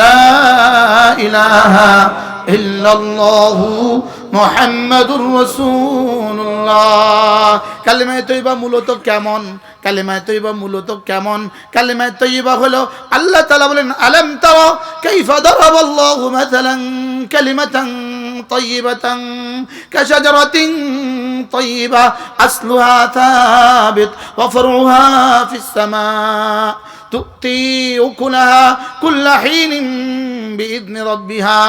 লা ইলাহা ইল্লাল্লাহু মুহাম্মাদুর রাসূলুল্লাহ কালিমায়ে তৈবা মূলত কেমন কালিমায়ে তৈবা মূলত কেমন কালিমায়ে তৈবা হলো আল্লাহ তাআলা বলেন আলাম তারা কাইফা দারাবাল্লাহু মাসালান কালিমাতান طيبة كشجرة طيبة أصلها ثابت وفرعها في السماء تؤتي أكلها كل حين بإذن ربها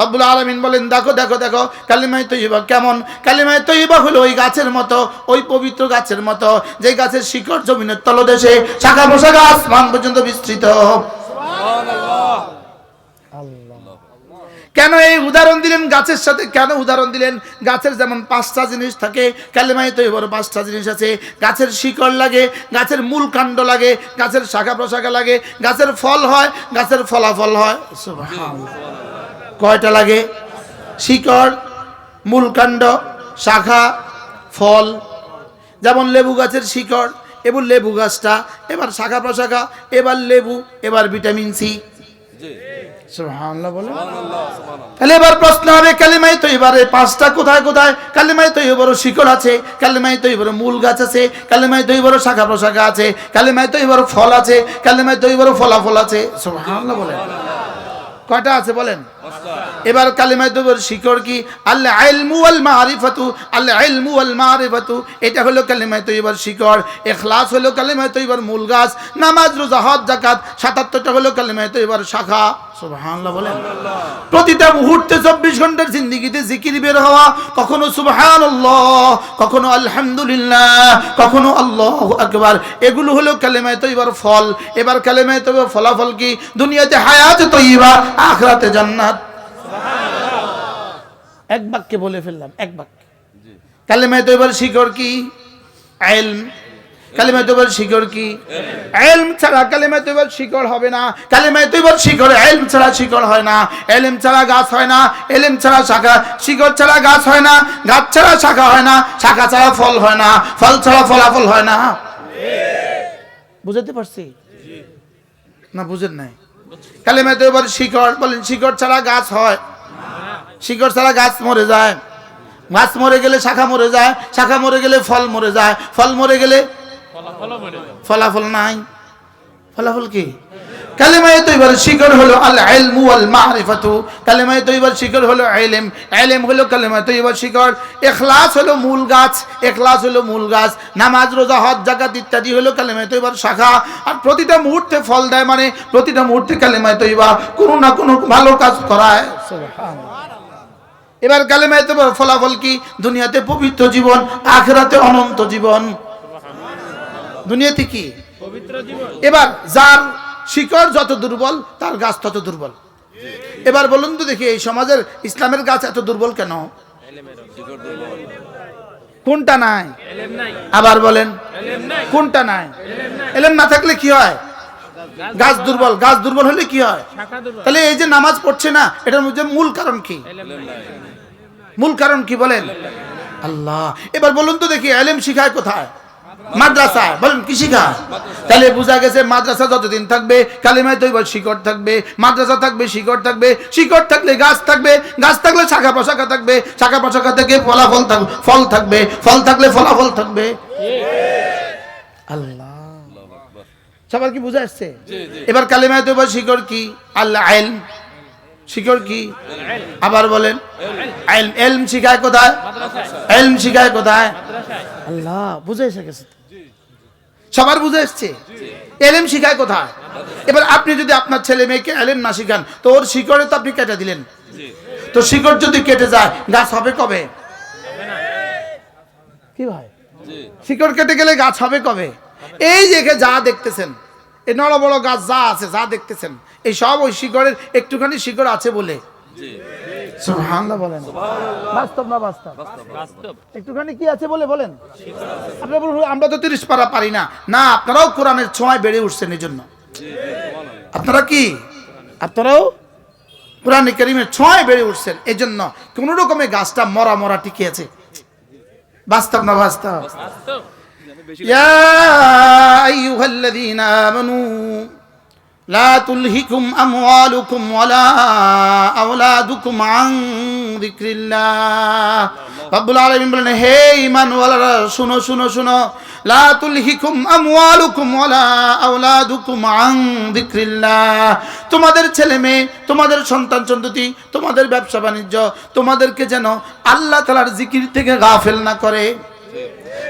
رب العالمين বলেন দেখো দেখো দেখো কালিমায় তৈবা কেমন কালিমায় তৈবা হলো ওই গাছের মতো ওই পবিত্র গাছের মতো যে গাছের শিকড় জমিনের তলদেশে শাখা পোশাখা আসমান পর্যন্ত বিস্তৃত কেন এই উদাহরণ দিলেন গাছের সাথে? কেন উদাহরণ দিলেন? গাছের যেমন পাঁচটা জিনিস থাকে, কালেমাই তো এবার পাঁচটা জিনিস আছে। গাছের শিকড় লাগে, গাছের মূল কাণ্ড লাগে, গাছের শাখা প্রশাখা লাগে, গাছের ফল হয়, গাছের ফলাফল হয়। কয়টা লাগে? শিকড়, মূল কাণ্ড, শাখা, ফল। যেমন লেবু গাছের শিকড়, এবার লেবু গাছটা, এবার শাখা প্রশাখা, এবার লেবু, এবার ভিটামিন সি। সুবহানাল্লাহ বলে। তাহলে এবার প্রশ্ন হবে কালিমাই তো এবারে পাঁচটা কোথায় কোথায়? কালিমাই তো এবার শিকড় আছে কালিমাই তো এবার মূল গাছ আছে কালিমাই তো এবার শাখা প্রশাখা আছে কালিমাই তো এবার ফল আছে কালিমাই তো এবার ফলাফল আছে। সুবহানাল্লাহ বলেন। কয়টা আছে বলেন? এবার কালিমায় শিকড় কি? আল্লাহ ওয়াল মারিফাতু আল্লাহ ওয়াল মারিফাতু এটা হলো কালিমায় তৈবার শিকড়। ইখলাস হলো কালিমায় তৈবার মূল গাছ নামাজ রোজা হজ যাকাত 77টা হলো কালিমায় তৈবার শাখা। সুবহানাল্লাহ বলেন। প্রতিটা মুহূর্তে চব্বিশ ঘণ্টার জিন্দিগিতে জিকির বের হওয়া কখনো সুবহানাল্লাহ কখনো আলহামদুলিল্লাহ কখনো আল্লাহ আকবার এগুলো হলো কালেমায় তৈবার ফল। এবার কালেমায় তৈবার ফলাফল কি? দুনিয়াতে হায়াত তৈবা আখরাতে জান্নাত। এক বাক্যে বলে ফেললাম এক বাক্যে। কালেমায় তৈবার শিকড় কি? আইলম কালিমায় তৈবার শিকড় কি? এলম ছাড়া কালিমায় তৈবার শিকড় হবে না। কালিমায় তৈবার শিকড় এলম ছাড়া শিকড় হয় না। এলম ছাড়া গাছ হয় না। এলম ছাড়া শাখা শিকড় ছাড়া গাছ হয় না। গাছ ছাড়া শাখা হয় না। শাখা ছাড়া ফল হয় না। ফল ছাড়া ফলাফল হয় না। বুঝতে পারছি? না, বুঝেন নাই। কালিমায় তৈবার শিকড় বলেন শিকড় ছাড়া গাছ হয়। শিকড় ছাড়া গাছ মরে যায়। গাছ মরে গেলে শাখা মরে যায়। শাখা মরে গেলে ফল মরে যায়। ফল মরে গেলে ফলাফল নাই। ফলাফল কি? কালেমায় তো এবার শিকড় হলো আল ইলমু ওয়াল মারিফাতু। কালেমায় তো এবার শিকড় হলো ইলম। ইলম হলো কালেমায় তো এবার শিকড় ইখলাস হলো মূল গাছ। ইখলাস হলো মূল গাছ। নামাজ, রোজা, হজ জাকাত ইত্যাদি হলো কালেমায় তো এবার শাখা। আর প্রতিটা মুহূর্তে ফল দেয় মানে প্রতিটা মুহূর্তে কালেমায় তো এবার কোনো না কোনো ভালো কাজ করায়। এবার কালেমায় তো ফলাফল কি? দুনিয়াতে পবিত্র জীবন, আখেরাতে অনন্ত জীবন। দুনিয়াতে কি? এবার যার শিকড় যত দুর্বল তার গাছ তত দুর্বল। এবার বলুন তো দেখি এই সমাজের ইসলামের গাছ এত দুর্বল কেন? কোনটা নাই? আবার বলেন কোনটা নাই? এলেম না থাকলে কি হয়? গাছ দুর্বল গাছ দুর্বল হলে কি হয়? তাহলে এই যে নামাজ পড়ছে না এটার মধ্যে মূল কারণ কি? মূল কারণ কি বলেন? আল্লাহ। এবার বলুন তো দেখি এলেম শিখায় কোথায়? মাদ্রাসায় বলেন কি শিখায় তাহলে বোঝা গেছে মাদ্রাসা যতদিন থাকবে কালিমায় তো এবার শিকড় থাকবে মাদ্রাসা থাকবে শিকড় থাকবে শিকড় থাকলে গাছ থাকবে গাছ থাকলে শাখা প্রশাখা থাকবে শাখা প্রশাখা থেকে ফলাফল থাকবে ফল থাকবে ফল থাকলে ফলাফল থাকবে। আল্লাহ। সবার কি বুঝে আসছে? এবার কালিমায় তো এবার শিকড় কি? আল্লাহ আইল শিকড় কি? আবার বলেন এলম। শিখায় কোথায়? এলম শিখায় কোথায়? আল্লাহ বুঝে এসে গেছে সবার বুঝে এসছে? এলেম শিখায় কোথায়? এবার আপনি যদি আপনার ছেলে মেয়েকে এলেম না শিখান তো ওর শিকড়ে তো আপনি কেটে দিলেন। তো শিকড় যদি কেটে যায় গাছ হবে কবে? কি ভাই? শিকড় কেটে গেলে গাছ হবে কবে? এই যে এখানে যা দেখতেছেন এই নড় বড় গাছ যা আছে যা দেখতেছেন এই সব ওই শিকড়ের একটুখানি শিকড় আছে বলে। বলেন। বাস্তব একটুখানি কি আছে বলে বলেন? আমরা তো তিরিশ পারা না। আপনারাও ছোঁয়ায় বেড়ে উঠছেন এই জন্য আপনারা কি? আপনারাও ছোঁয়ায় বেড়ে উঠছেন এই জন্য কোন রকমে গাছটা মরা মরা টিকে আছে। বাস্তব না বাস্তব? آمنوا লা তুলহিকুম আমওয়ালুকুম ওয়ালা আওলাদুকুম আন যিকরিল্লাহ রব্বুল আলামিন বলেন হে ঈমানওয়ালারা শুনো শুনো শুনো লা তুলহিকুম আমওয়ালুকুম ওয়ালা আওলাদুকুম আন যিকরিল্লাহ তোমাদের ছেলে মেয়ে তোমাদের সন্তান সন্ততি তোমাদের ব্যবসা বাণিজ্য তোমাদেরকে যেন আল্লাহ তাআলার জিকির থেকে গাফেল না করে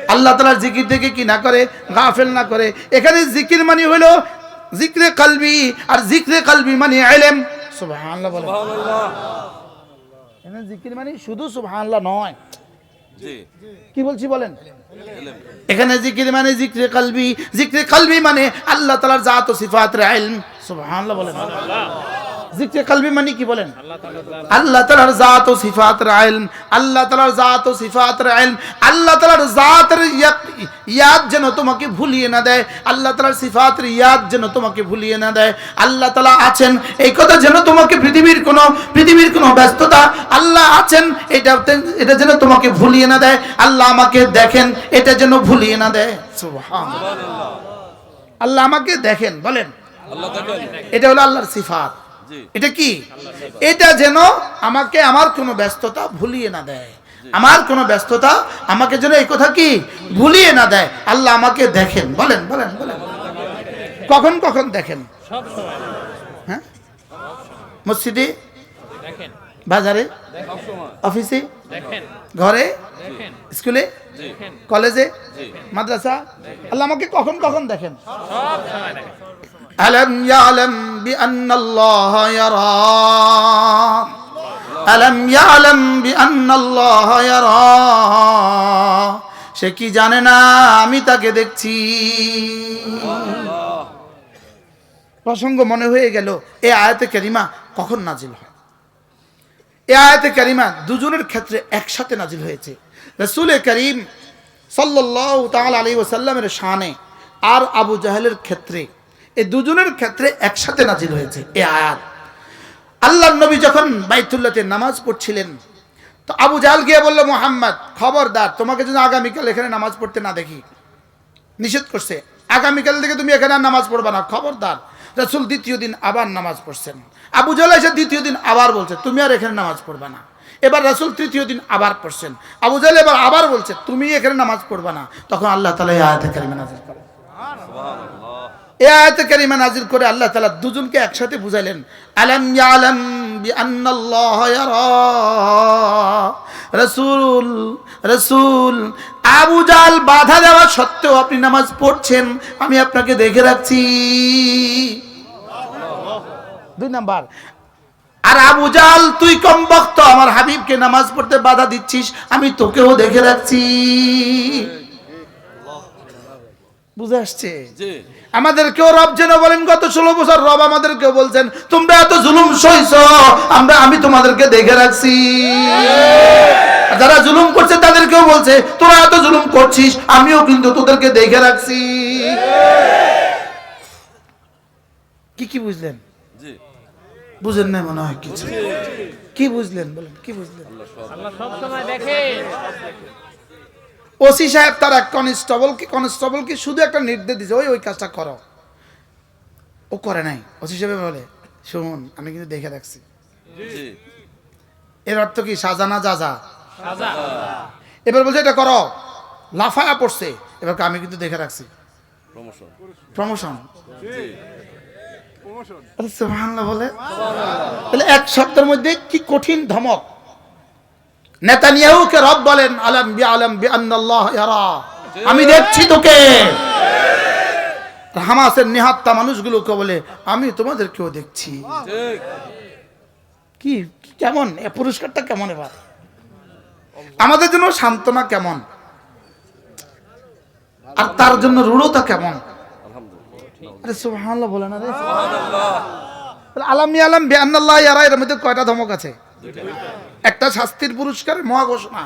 আল্লাহ তালার জিকির থেকে কি না করে গাফেল না করে এখানে জিকির মানে হলো জিক্রে কালবি আর জিক্রে কালবি মানে এলেম। সুবহানাল্লাহ বলে এখানে জিকির মানে শুধু সুবহানাল্লাহ নয়। কি বলছি বলেন? এখানে জিকির মানে জিক্রে কালবি জিক্রে কালবি মানে আল্লাহ তালার জাত ও সিফাতের ইলম সুবহানাল্লাহ বলেন। জিক্রে কালবি মানে কি বলেন? আল্লাহ তালার জাত। ও সিফাতের আল্লাহ তালার জাত ও সিফাতের আল্লাহ তালার জাতের ইয়াদ যেন তোমাকে ভুলিয়ে না দেয় আল্লাহ তালার সিফাতের ইয়াদ যেন তোমাকে ভুলিয়ে না দেয় আল্লাহ তালা আছেন এই কথা যেন তোমাকে পৃথিবীর কোনো পৃথিবীর কোনো ব্যস্ততা আল্লাহ আছেন এটা এটা যেন তোমাকে ভুলিয়ে না দেয় আল্লাহ আমাকে দেখেন এটা যেন ভুলিয়ে না দেয়। আল্লাহ আমাকে দেখেন বলেন। এটা হলো আল্লাহর সিফাত। এটা কি? এটা যেন আমাকে আমার কোনো ব্যস্ততা ভুলিয়ে না দেয়। আমার কোনো ব্যস্ততা আমাকে যেন এই কথা কি? ভুলিয়ে না দেয়। আল্লাহ আমাকে দেখেন। বলেন বলেন বলেন। কখন কখন দেখেন? হ্যাঁ? মসজিদে? বাজারে? অফিসে? ঘরে? স্কুলে? কলেজে? মাদ্রাসা? আল্লাহ আমাকে কখন কখন দেখেন? بأن الله يرى ألم يعلم بأن الله يرى সে কি জানে না আমি তাকে দেখছি প্রসঙ্গ মনে হয়ে গেল এ আয়াতে কারিমা কখন নাজিল হয় এ আয়াতে কারিমা দুজনের ক্ষেত্রে একসাথে নাজিল হয়েছে রসুল করিম সাল্লাহ তাল আলী ওসাল্লামের শানে আর আবু জাহেলের ক্ষেত্রে এই দুজনের ক্ষেত্রে একসাথে নাজিল হয়েছে এ আয়াত। আল্লাহ নবী যখন বাইতুল্লাতে নামাজ পড়ছিলেন, তো আবু জাহাল গিয়ে বলল, মোহাম্মদ, খবরদার, তোমাকে যদি আগামীকাল এখানে নামাজ পড়তে না দেখি। নিষেধ করছে, আগামীকাল থেকে তুমি এখানে আর নামাজ পড়বা না, খবরদার। রাসুল দ্বিতীয় দিন আবার নামাজ পড়ছেন। আবু জাল এসে দ্বিতীয় দিন আবার বলছে, তুমি আর এখানে নামাজ পড়বা না। এবার রাসুল তৃতীয় দিন আবার পড়ছেন। আবু জাল এবার আবার বলছে, তুমি এখানে নামাজ পড়বা না। তখন আল্লাহ তালা আয়াতে কারিমা নাজির এই আয়াতে কারিমা নাজির করে আল্লাহ তালা দুজনকে একসাথে বুঝাইলেন, আলম ইয়ারা রাসূল রাসূল, আবু জাল বাধা দেওয়া সত্ত্বেও আপনি নামাজ পড়ছেন, আমি আপনাকে দেখে রাখছি। দুই নাম্বার, আর আবু জাল তুই কম বক্ত আমার হাবিবকে নামাজ পড়তে বাধা দিচ্ছিস, আমি তোকেও দেখে রাখছি। বুঝে আসছে? আমাদেরকেও রব যেন বলেন গত ষোলো বছর রব আমাদেরকেও বলছেন তোমরা এত জুলুম সইছ আমরা আমি তোমাদেরকে দেখে রাখছি। যারা জুলুম করছে তাদেরকেও বলছে তোরা এত জুলুম করছিস আমিও কিন্তু তোদেরকে দেখে রাখছি। কি কি বুঝলেন? বুঝেন না মনে হয় কিছু। কি বুঝলেন? বলেন কি বুঝলেন? আল্লাহ সব সময় দেখেন ওসি সাহেব তার এক কনস্টেবলকে কনস্টেবলকে শুধু একটা নির্দেশ দিছে ওই ওই কাজটা করো। ও করে নাই। ওসি সাহেব বলে শুন আমি কিন্তু দেখে রাখছি এর অর্থ কি? সাজানা যা যা এবার বলছে এটা করো। লাফায়া পড়ছে। এবার আমি কিন্তু দেখে রাখছি। প্রমোশন প্রমোশন বলে? তাহলে এক সপ্তাহের মধ্যে কি কঠিন ধমক? নেতানিয়াহুকে রব বলেন আলম বি আলম বি আন্নাল্লাহ ইয়ারা। আমি দেখছি তোকে। হামাসের নিহাত্তা মানুষগুলোকে বলে আমি তোমাদেরকেও দেখছি। কি কেমন? এ পুরস্কারটা কেমন এবার? আমাদের জন্য সান্ত্বনা কেমন? আর তার জন্য রূঢ়তা কেমন? আরে সুবহানাল্লাহ বলে না রে। তাহলে আলামি আলাম বিআন্নাল্লাহ ইয়ারা। এর মধ্যে কয়টা ধমক আছে? একটা শাস্তির পুরস্কার, মহা ঘোষণা।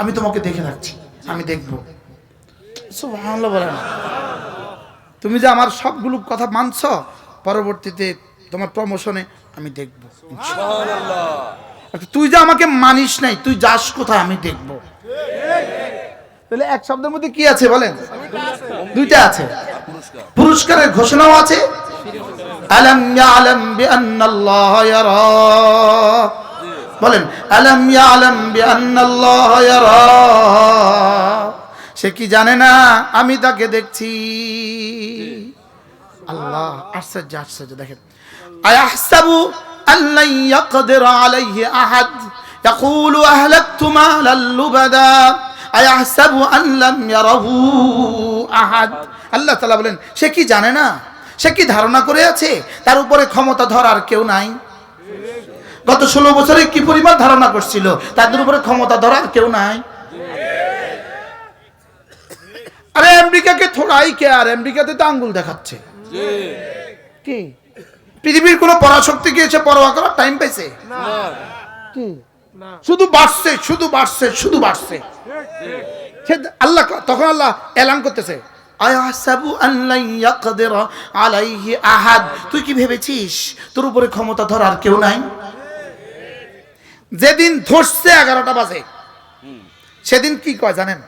আমি তোমাকে দেখে রাখছি, আমি দেখব। তুমি যে আমার সবগুলো কথা মানছ, পরবর্তীতে তোমার প্রমোশনে আমি দেখব। তুই যে আমাকে মানিস নাই, তুই যাস কোথায়, আমি দেখব। তাহলে এক শব্দের মধ্যে কি আছে বলেন? দুইটা আছে। পুরস্কারের ঘোষণাও আছে। আলম ইয়ালাম বিআন্নাল্লাহ ইয়ারা। বলেন আলম ইয়ালাম বিআন্নাল্লাহ ইয়ারা সে কি জানে না আমি তাকে দেখছি আল্লাহ আশ্চর্য আশ্চর্য দেখেন আয়াহসাবু আল্লান ইয়াকদির আলাইহি আহাদ يقول أهلكت مالا لبدا أيحسب أن لم يره أحد আল্লাহ তাআলা বলেন সে কি জানে না সে কি ধারণা করে আছে তার উপরে ক্ষমতা ধরার কেউ নাই গত ষোলো বছরে কি পরিমাণ ধারণা করছিল? তাদের উপরে ক্ষমতা ধরার কেউ নাই। আরে আমেরিকাকে থোড়াই কে আর? আমেরিকাতে তো আঙ্গুল দেখাচ্ছে। কি? পৃথিবীর কোনো পরাশক্তি পরোয়া করার টাইম শুধু বাড়ছে শুধু বাড়ছে শুধু বাড়ছে। আল্লাহ তখন আল্লাহ এলান করতেছে। তুই কি ভেবেছিস তোর উপরে ক্ষমতা ধরার কেউ নাই? যেদিন ধরছে এগারোটা বাজে। সেদিন কি কয় জানেন?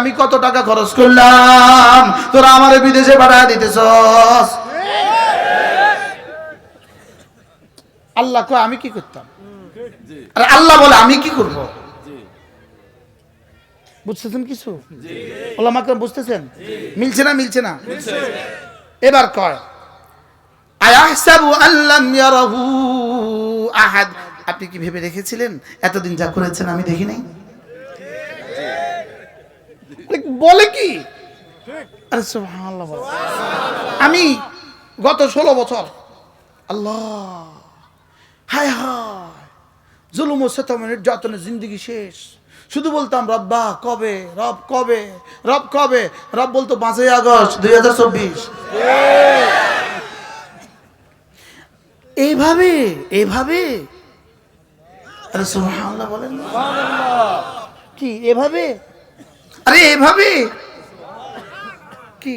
আমি কত টাকা খরচ করলাম? তোরা আমার বিদেশে ভাড়া দিতেছ আল্লাহ আমি কি করতাম? আল্লাহ বলে আমি কি করব? বুঝতেছেন কিছু? ওলামাকে বুঝতেছেন? মিলছে না মিলছে না? এবার কয় আয়াহসাবু আল্লাম ইয়ারাহু আহাদ। আপনি কি ভেবে রেখেছিলেন এতদিন যা করেছেন আমি দেখি নাই? বলে কি? আরে সুবহানাল্লাহ বলে। আমি গত ষোলো বছর আল্লাহ হায় হায় জুলুম ও সেতম নির্যাতনে জিন্দগি শেষ। শুধু বলতাম রব্বা কবে? রব কবে? রব কবে? রব বলতো পাঁচই আগস্ট দুই হাজার চব্বিশ। এইভাবে এইভাবে। আরে সুবহানাল্লাহ বলেন কি এভাবে? আরে এভাবে? কি?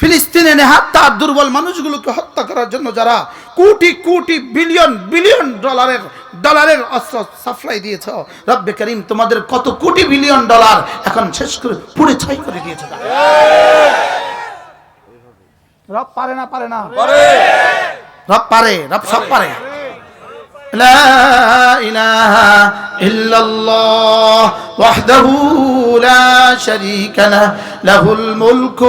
ফিলিস্তিনে নেহাত্তা দুর্বল মানুষগুলোকে হত্যা করার জন্য যারা কোটি কোটি বিলিয়ন বিলিয়ন ডলারের ডলারের অস্ত্র সাপ্লাই দিয়েছ। রব্বে করিম, তোমাদের কত কোটি বিলিয়ন ডলার এখন শেষ করে, পুড়ে ছাই করে দিয়েছ রব পারে না পারে না। রব পারে, রব সব পারে। لا إله إلا الله وحده لا شريك له له الملك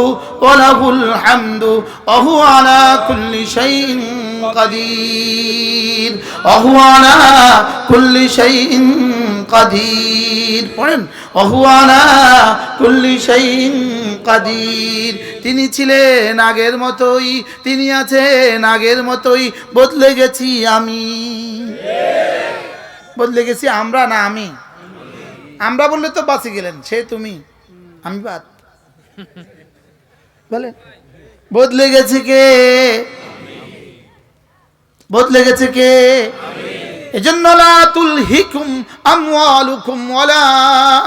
وله الحمد وهو على كل شيء قدير وهو على كل شيء قدير পড়েন وهو على كل شيء قدير তিনি ছিলেন আগের মতোই তিনি আছেন আগের মতোই বদলে গেছি আমি বদলে গেছি আমরা না আমি আমরা বললে তো বাঁচে গেলেন সে তুমি আমি বাদ বলে বদলে গেছে কে বদলে গেছে কে? এজন্য লা তুলহিকুম আমওয়ালুকুম ওয়ালা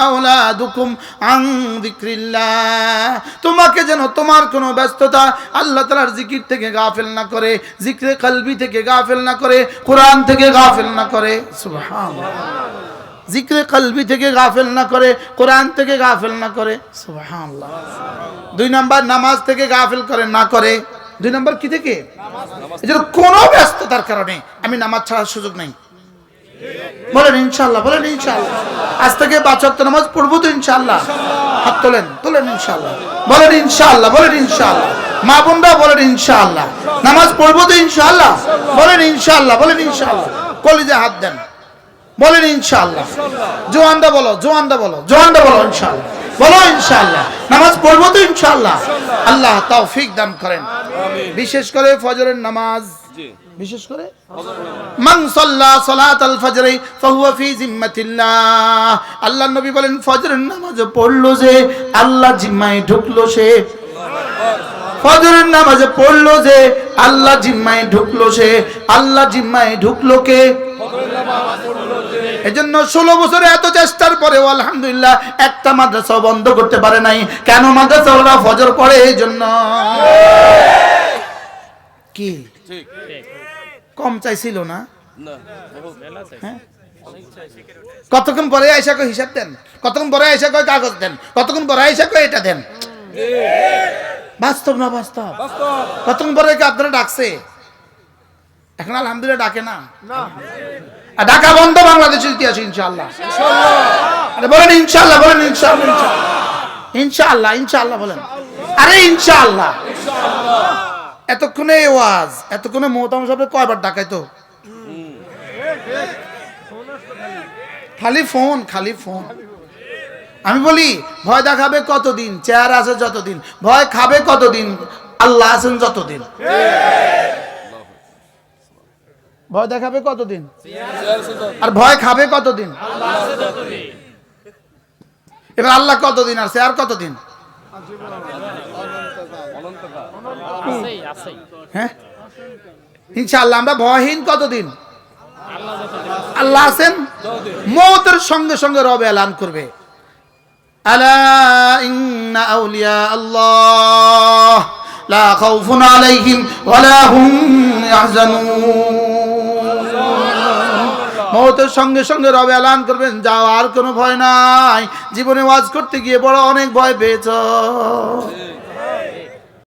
আওলাদুকুম আন যিকরিল্লাহ। তোমাকে যেন তোমার কোনো ব্যস্ততা আল্লাহ তাআলার জিকির থেকে গাফেল না করে, জিকরে কলবি থেকে গাফেল না করে, কোরআন থেকে গাফেল না করে। সুবহানাল্লাহ। জিকরে কলবি থেকে গাফেল না করে, কোরআন থেকে গাফেল না করে। সুবহানাল্লাহ। দুই নাম্বার, নামাজ থেকে গাফেল করে, না করে। দুই নম্বর কি থেকে? এজন্য কোনো ব্যস্ততার কারণে আমি নামাজ ছাড়ার সুযোগ নেই। বলেন ইনশাল্লাহ বলেন ইনশাল্লাহ আজ থেকে পাঁচ ওয়াক্ত নামাজ পড়ব তো ইনশাল্লাহ হাত তোলেন তোলেন ইনশাল্লাহ বলেন ইনশাল্লাহ বলেন ইনশাল্লাহ মা বোনরা বলেন ইনশাল্লাহ নামাজ পড়ব তো ইনশাল্লাহ বলেন ইনশাল্লাহ বলেন ইনশাল্লাহ কলিজে হাত দেন। বলেন ইনশাল্লাহ জোয়ানদা বলো জোয়ানদা বলো জোয়ানদা বলো ইনশাল্লাহ বলো ইনশাল্লাহ নামাজ পড়ব তো ইনশাল্লাহ আল্লাহ তৌফিক দান করেন। বিশেষ করে ফজরের নামাজ। জি। বিশেষ করে? মান সাল্লা সালাতাল ফজরে ফাহুয়া ফি জিম্মাতিল্লাহ। আল্লাহ নবী বলেন ফজরের নামাজ পড়ল যে আল্লাহ জিম্মায় ঢুকলো সে। ফজরের নামাজে পড়ল যে আল্লাহ জিম্মায় ঢুকলো সে। আল্লাহ জিম্মায় ঢুকলো কে? এজন্য ষোলো বছরে এত চেষ্টার পরেও আলহামদুলিল্লাহ একটা মাদ্রাসা বন্ধ করতে পারে নাই। কেন মাদ্রাসা ওরা ফজর পড়ে এই জন্য? কি? কম চাইছিল না? হ্যাঁ? কতক্ষণ পরে আইসা কই হিসাব দেন? কতক্ষণ পরে আইসা কই কাগজ দেন? কতক্ষণ পরে আইসা কই এটা দেন? বাস্তব না বাস্তব? কতক্ষণ পরে আপনারা ডাকছে? এখন আলহামদুলিল্লাহ ডাকে না। আর ডাকা বন্ধ বাংলাদেশের ইতিহাস ইনশাআল্লাহ। আরে বলেন ইনশাআল্লাহ বলেন ইনশাআল্লাহ ইনশাআল্লাহ। ইনশাআল্লাহ বলেন। আরে ইনশাআল্লাহ। এতক্ষণে ওয়াজ এতক্ষণে মোহতাম সাহেব কয়বার ডাকাই তো খালি ফোন খালি ফোন। আমি বলি ভয় দেখাবে কতদিন চেয়ার আছে যতদিন ভয় খাবে কতদিন আল্লাহ আছেন যতদিন। ভয় দেখাবে কতদিন? আর ভয় খাবে কতদিন? এবার আল্লাহ কতদিন আর চেয়ার কতদিন? আছেই আছেই হ্যাঁ? ইনশাআল্লাহ আমরা ভয়হীন কতদিন? আল্লাহ আছেন? মৌতের সঙ্গে সঙ্গে রব এলান করবে। আলা ইন্না আউলিয়া আল্লাহ লা খাউফুন আলাইহিম ওয়ালা হুম ইয়াহজানুন। মৌতের সঙ্গে সঙ্গে রবে এলান করবেন যাও আর কোনো ভয় নাই। জীবনে ওয়াজ করতে গিয়ে বড় অনেক ভয় পেয়েছ।